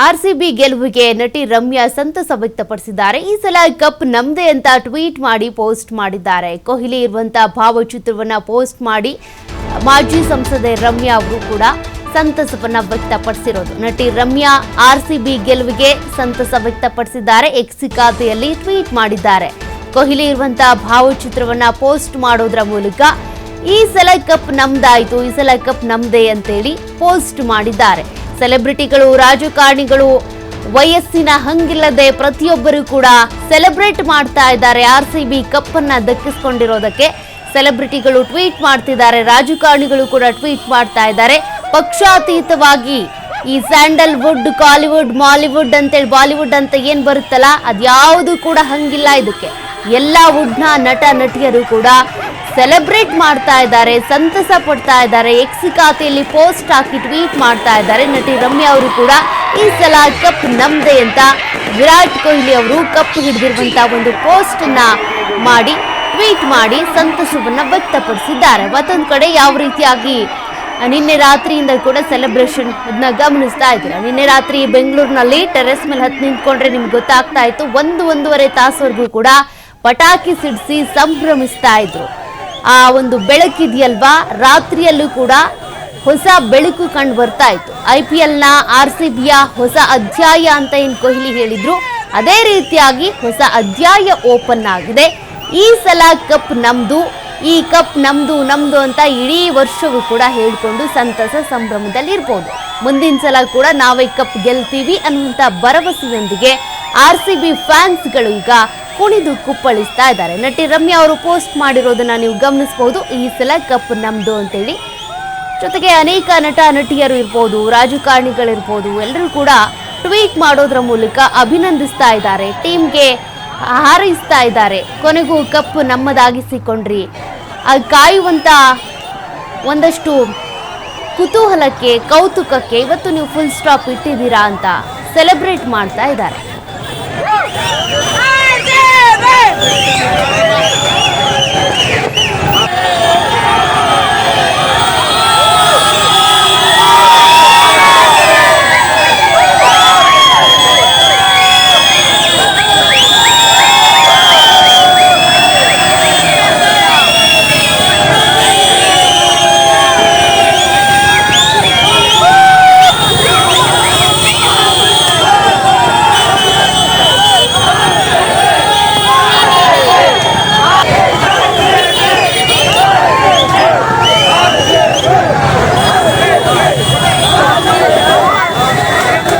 RCB ಗೆಲುವಿಗೆ ನಟಿ ರಮ್ಯಾ ಸಂತಸ ವ್ಯಕ್ತಪಡಿಸಿದ್ದಾರೆ. ಈ ಸಲ ಕಪ್ ನಮ್ದೇ ಅಂತ ಟ್ವೀಟ್ ಮಾಡಿ ಪೋಸ್ಟ್ ಮಾಡಿದ್ದಾರೆ. ಕೊಹ್ಲಿ ಇರುವಂತಹ ಭಾವಚಿತ್ರವನ್ನ ಪೋಸ್ಟ್ ಮಾಡಿ ಮಾಜಿ ಸಂಸದೆ ರಮ್ಯಾ ಅವರು ಕೂಡ ಸಂತಸವನ್ನ ವ್ಯಕ್ತಪಡಿಸಿರೋದು. ನಟಿ ರಮ್ಯಾ ಆರ್ಸಿಬಿ ಗೆಲುವಿಗೆ ಸಂತಸ ವ್ಯಕ್ತಪಡಿಸಿದ್ದಾರೆ. ಎಕ್ಸಿ ಖಾತೆಯಲ್ಲಿ ಟ್ವೀಟ್ ಮಾಡಿದ್ದಾರೆ. ಕೊಹ್ಲಿ ಇರುವಂತಹ ಭಾವಚಿತ್ರವನ್ನ ಪೋಸ್ಟ್ ಮಾಡೋದ್ರ ಮೂಲಕ ಈ ಸಲ ಕಪ್ ನಮ್ದಾಯ್ತು, ಈ ಸಲ ಕಪ್ ನಮ್ದೇ ಅಂತೇಳಿ ಪೋಸ್ಟ್ ಮಾಡಿದ್ದಾರೆ. ಸೆಲೆಬ್ರಿಟಿಗಳು, ರಾಜಕಾರಣಿಗಳು, ವಯಸ್ಸಿನ ಹಂಗಿಲ್ಲದೆ ಪ್ರತಿಯೊಬ್ಬರು ಕೂಡ ಸೆಲೆಬ್ರೇಟ್ ಮಾಡ್ತಾ ಇದ್ದಾರೆ. ಆರ್ ಸಿ ಬಿ ಕಪ್ ಅನ್ನ ದಕ್ಕಿಸ್ಕೊಂಡಿರೋದಕ್ಕೆ ಸೆಲೆಬ್ರಿಟಿಗಳು ಟ್ವೀಟ್ ಮಾಡ್ತಿದ್ದಾರೆ. ರಾಜಕಾರಣಿಗಳು ಕೂಡ ಟ್ವೀಟ್ ಮಾಡ್ತಾ ಇದ್ದಾರೆ. ಪಕ್ಷಾತೀತವಾಗಿ ಈ ಸ್ಯಾಂಡಲ್ವುಡ್, ಕಾಲಿವುಡ್, ಮಾಲಿವುಡ್ ಅಂತೇಳಿ ಬಾಲಿವುಡ್ ಅಂತ ಏನ್ ಬರುತ್ತಲ್ಲ, ಅದ್ಯಾವುದು ಕೂಡ ಹಂಗಿಲ್ಲ ಇದಕ್ಕೆ. ಎಲ್ಲ ವುಡ್ನ ನಟ, ನಟಿಯರು ಕೂಡ ಸೆಲೆಬ್ರೇಟ್ ಮಾಡ್ತಾ ಇದ್ದಾರೆ, ಸಂತಸ ಪಡ್ತಾ ಇದ್ದಾರೆ. ಎಕ್ಸ್ ಖಾತೆಯಲ್ಲಿ ಪೋಸ್ಟ್ ಹಾಕಿ ಟ್ವೀಟ್ ಮಾಡ್ತಾ ಇದ್ದಾರೆ. ನಟಿ ರಮ್ಯಾ ಅವರು ಕೂಡ ಈ ಸಲ ಕಪ್ ನಮ್ದೆ ಅಂತ ವಿರಾಟ್ ಕೊಹ್ಲಿ ಅವರು ಕಪ್ ಹಿಡಿದಿರುವಂತ ಒಂದು ಪೋಸ್ಟ್ ಅನ್ನ ಮಾಡಿ, ಟ್ವೀಟ್ ಮಾಡಿ ಸಂತಸವನ್ನ ವ್ಯಕ್ತಪಡಿಸಿದ್ದಾರೆ. ಮತ್ತೊಂದು ಕಡೆ ಯಾವ ರೀತಿಯಾಗಿ ನಿನ್ನೆ ರಾತ್ರಿಯಿಂದ ಕೂಡ ಸೆಲೆಬ್ರೇಷನ್ ಅದನ್ನ ಗಮನಿಸ್ತಾ ಇದ್ದೀರಾ? ನಿನ್ನೆ ರಾತ್ರಿ ಬೆಂಗಳೂರಿನಲ್ಲಿ ಟೆರೆಸ್ ಮೇಲೆ ಹತ್ತು ನಿಂತ್ಕೊಂಡ್ರೆ ನಿಮ್ಗೆ ಗೊತ್ತಾಗ್ತಾ ಇತ್ತು, ಒಂದು ಒಂದೂವರೆ ತಾಸುವರೆಗೂ ಕೂಡ ಪಟಾಕಿ ಸಿಡಿಸಿ ಸಂಭ್ರಮಿಸ್ತಾ ಇದ್ರು. ಆ ಒಂದು ಬೆಳಕಿದೆಯಲ್ವಾ? ರಾತ್ರಿಯಲ್ಲೂ ಕೂಡ ಹೊಸ ಬೆಳಕು ಕಂಡು ಬರ್ತಾ ಇತ್ತು. ಐ ಪಿ ಎಲ್ನ ಆರ್ ಸಿ ಬಿಯ ಹೊಸ ಅಧ್ಯಾಯ ಅಂತ ಏನು ಕೊಹ್ಲಿ ಹೇಳಿದ್ರು, ಅದೇ ರೀತಿಯಾಗಿ ಹೊಸ ಅಧ್ಯಾಯ ಓಪನ್ ಆಗಿದೆ. ಈ ಸಲ ಕಪ್ ನಮ್ದು, ಈ ಕಪ್ ನಮ್ದು ನಮ್ದು ಅಂತ ಇಡೀ ವರ್ಷವೂ ಕೂಡ ಹೇಳಿಕೊಂಡು ಸಂತಸ ಸಂಭ್ರಮದಲ್ಲಿ ಇರ್ಬೋದು ಮುಂದಿನ ಸಲ ಕೂಡ ನಾವೇ ಕಪ್ ಗೆಲ್ತೀವಿ ಅನ್ನುವಂಥ ಭರವಸೆಯೊಂದಿಗೆ ಆರ್ ಸಿ ಬಿ ಫ್ಯಾನ್ಸ್ಗಳು ಈಗ ಕುಣಿದು ಕುಪ್ಪಳಿಸ್ತಾ ಇದ್ದಾರೆ. ನಟಿ ರಮ್ಯಾ ಅವರು ಪೋಸ್ಟ್ ಮಾಡಿರೋದನ್ನ ನೀವು ಗಮನಿಸಬಹುದು ಈ ಸಲ ಕಪ್ ನಮ್ದು ಅಂತೇಳಿ. ಜೊತೆಗೆ ಅನೇಕ ನಟ ನಟಿಯರು ಇರ್ಬೋದು, ರಾಜಕಾರಣಿಗಳಿರ್ಬೋದು, ಎಲ್ಲರೂ ಕೂಡ ಟ್ವೀಟ್ ಮಾಡೋದ್ರ ಮೂಲಕ ಅಭಿನಂದಿಸ್ತಾ ಇದ್ದಾರೆ. ಟೀಮ್ಗೆ ಹಾರೈಸ್ತಾ ಇದ್ದಾರೆ. ಕೊನೆಗೂ ಕಪ್ ನಮ್ಮದಾಗಿಸಿಕೊಂಡ್ರಿ. ಕಾಯುವಂತ ಒಂದಷ್ಟು ಕುತೂಹಲಕ್ಕೆ, ಕೌತುಕಕ್ಕೆ ಇವತ್ತು ನೀವು ಫುಲ್ ಸ್ಟಾಪ್ ಇಟ್ಟಿದ್ದೀರಾ ಅಂತ ಸೆಲೆಬ್ರೇಟ್ ಮಾಡ್ತಾ ಇದ್ದಾರೆ. AKP!